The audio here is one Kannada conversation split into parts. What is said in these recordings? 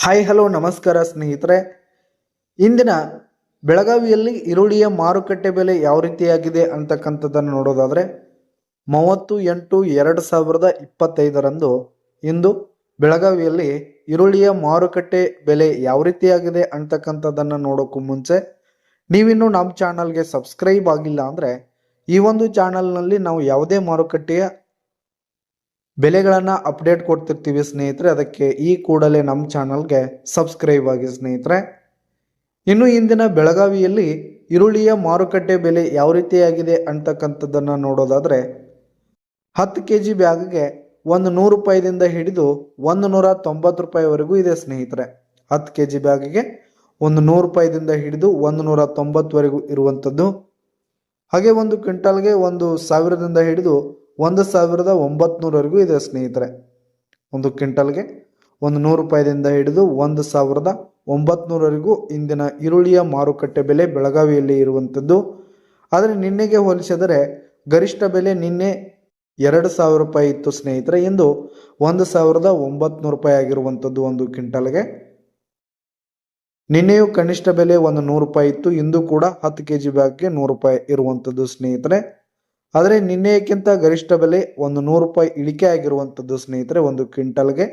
ಹಾಯ್ ಹಲೋ ನಮಸ್ಕಾರ ಸ್ನೇಹಿತರೆ. ಇಂದಿನ ಬೆಳಗಾವಿಯಲ್ಲಿ ಈರುಳ್ಳಿಯ ಮಾರುಕಟ್ಟೆ ಬೆಲೆ ಯಾವ ರೀತಿಯಾಗಿದೆ ಅಂತಕ್ಕಂಥದ್ದನ್ನು ನೋಡೋದಾದರೆ, ಮೂವತ್ತು ಎಂಟು ಎರಡು ಸಾವಿರದ ಇಪ್ಪತ್ತೈದರಂದು ಇಂದು ಬೆಳಗಾವಿಯಲ್ಲಿ ಈರುಳ್ಳಿಯ ಮಾರುಕಟ್ಟೆ ಬೆಲೆ ಯಾವ ರೀತಿಯಾಗಿದೆ ಅಂತಕ್ಕಂಥದ್ದನ್ನು ನೋಡೋಕ್ಕೂ ಮುಂಚೆ, ನೀವಿನ್ನು ನಮ್ಮ ಚಾನಲ್ಗೆ ಸಬ್ಸ್ಕ್ರೈಬ್ ಆಗಿಲ್ಲ ಅಂದರೆ ಈ ಒಂದು ಚಾನಲ್ನಲ್ಲಿ ನಾವು ಯಾವುದೇ ಮಾರುಕಟ್ಟೆಯ ಬೆಲೆಗಳನ್ನು ಅಪ್ಡೇಟ್ ಕೊಡ್ತಿರ್ತೀವಿ ಸ್ನೇಹಿತರೆ. ಅದಕ್ಕೆ ಈ ಕೂಡಲೇ ನಮ್ಮ ಚಾನಲ್ಗೆ ಸಬ್ಸ್ಕ್ರೈಬ್ ಆಗಿ ಸ್ನೇಹಿತರೆ. ಇನ್ನು ಇಂದಿನ ಬೆಳಗಾವಿಯಲ್ಲಿ ಈರುಳ್ಳಿಯ ಮಾರುಕಟ್ಟೆ ಬೆಲೆ ಯಾವ ರೀತಿಯಾಗಿದೆ ಅಂತಕ್ಕಂಥದ್ದನ್ನು ನೋಡೋದಾದರೆ, ಹತ್ತು ಕೆ ಜಿ ಬ್ಯಾಗ್ಗೆ ಒಂದು ನೂರು ರೂಪಾಯಿದಿಂದ ಹಿಡಿದು ಒಂದು ನೂರ ತೊಂಬತ್ತು ರೂಪಾಯಿವರೆಗೂ ಇದೆ ಸ್ನೇಹಿತರೆ. ಹತ್ತು ಕೆ ಜಿ ಬ್ಯಾಗಿಗೆ ಒಂದು ನೂರು ರೂಪಾಯಿದಿಂದ ಹಿಡಿದು ಒಂದು ನೂರ ತೊಂಬತ್ತುವರೆಗೂ ಇರುವಂಥದ್ದು. ಹಾಗೆ ಒಂದು ಕ್ವಿಂಟಲ್ಗೆ ಒಂದು ಸಾವಿರದಿಂದ ಹಿಡಿದು ಒಂದು ಸಾವಿರದ ಒಂಬತ್ನೂರವರೆಗೂ ಇದೆ ಸ್ನೇಹಿತರೆ. ಒಂದು ಕ್ವಿಂಟಲ್ಗೆ ಒಂದು ನೂರು ರೂಪಾಯಿದಿಂದ ಹಿಡಿದು ಒಂದು ಸಾವಿರದ ಒಂಬತ್ನೂರವರೆಗೂ ಇಂದಿನ ಈರುಳ್ಳಿಯ ಮಾರುಕಟ್ಟೆ ಬೆಲೆ ಬೆಳಗಾವಿಯಲ್ಲಿ ಇರುವಂಥದ್ದು. ಆದರೆ ನಿನ್ನೆಗೆ ಹೋಲಿಸಿದರೆ ಗರಿಷ್ಠ ಬೆಲೆ ನಿನ್ನೆ ಎರಡು ಸಾವಿರ ರೂಪಾಯಿ ಇತ್ತು ಸ್ನೇಹಿತರೆ, ಇಂದು ಒಂದು ಸಾವಿರದ ಒಂಬತ್ನೂರು ರೂಪಾಯಿ ಆಗಿರುವಂಥದ್ದು ಒಂದು ಕ್ವಿಂಟಲ್ಗೆ. ನಿನ್ನೆಯೂ ಕನಿಷ್ಠ ಬೆಲೆ ಒಂದು ನೂರು ರೂಪಾಯಿ ಇತ್ತು, ಇಂದು ಕೂಡ ಹತ್ತು ಕೆ ಜಿ ಬ್ಯಾಗ್ಗೆ ನೂರು ರೂಪಾಯಿ ಇರುವಂಥದ್ದು ಸ್ನೇಹಿತರೆ. ಆದರೆ ನಿನ್ನೆಯಕ್ಕಿಂತ ಗರಿಷ್ಠ ಬೆಲೆ ಒಂದು ನೂರು ರೂಪಾಯಿ ಇಳಿಕೆ ಆಗಿರುವಂಥದ್ದು ಸ್ನೇಹಿತರೆ, ಒಂದು ಕ್ವಿಂಟಲ್ಗೆ.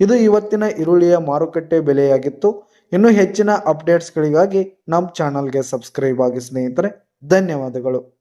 ಇದು ಇವತ್ತಿನ ಈರುಳ್ಳಿಯ ಮಾರುಕಟ್ಟೆ ಬೆಲೆಯಾಗಿತ್ತು. ಇನ್ನೂ ಹೆಚ್ಚಿನ ಅಪ್ಡೇಟ್ಸ್ಗಳಿಗಾಗಿ ನಮ್ಮ ಚಾನಲ್ಗೆ ಸಬ್ಸ್ಕ್ರೈಬ್ ಆಗಿ ಸ್ನೇಹಿತರೆ, ಧನ್ಯವಾದಗಳು.